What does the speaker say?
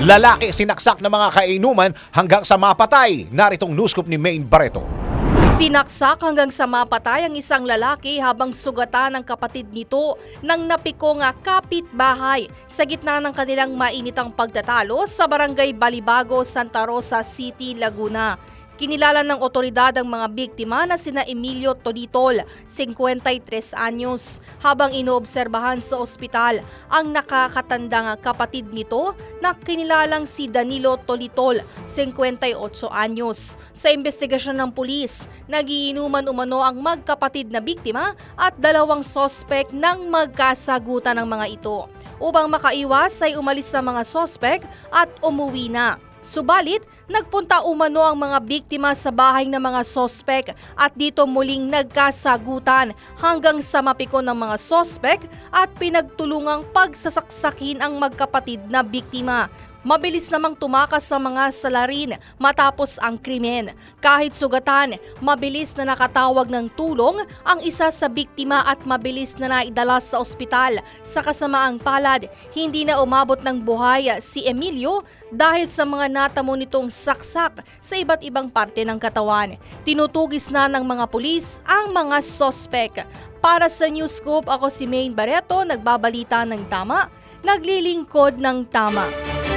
Lalaki sinaksak ng mga kainuman hanggang sa mapatay. Naritong newscoop ni Maine Barreto. Sinaksak hanggang sa mapatay ang isang lalaki habang sugatan ng kapatid nito ng napikong kapitbahay sa gitna ng kanilang mainitang pagtatalo sa barangay Balibago, Santa Rosa City, Laguna. Kinilala ng otoridad ang mga biktima na sina Emilio Tolitol, 53 anyos, habang inoobserbahan sa ospital ang nakakatandang kapatid nito na kinilalang si Danilo Tolitol, 58 anyos. Sa investigasyon ng pulis, nagiinuman umano ang magkapatid na biktima at dalawang sospek ng magkasagutan ng mga ito. Upang makaiwas ay umalis sa mga sospek at umuwi na. Subalit, nagpunta umano ang mga biktima sa bahay ng mga sospek at dito muling nagkasagutan hanggang sa mapiko ng mga sospek at pinagtulungang pagsasaksakin ang magkapatid na biktima. Mabilis namang tumakas sa mga salarin matapos ang krimen. Kahit sugatan, mabilis na nakatawag ng tulong ang isa sa biktima at mabilis na naidala sa ospital. Sa kasamaang palad, hindi na umabot ng buhay si Emilio dahil sa mga natamo nitong saksak sa iba't ibang parte ng katawan. Tinutugis na ng mga pulis ang mga sospek. Para sa News Scoop, ako si Maine Barreto, nagbabalita ng tama, naglilingkod ng tama.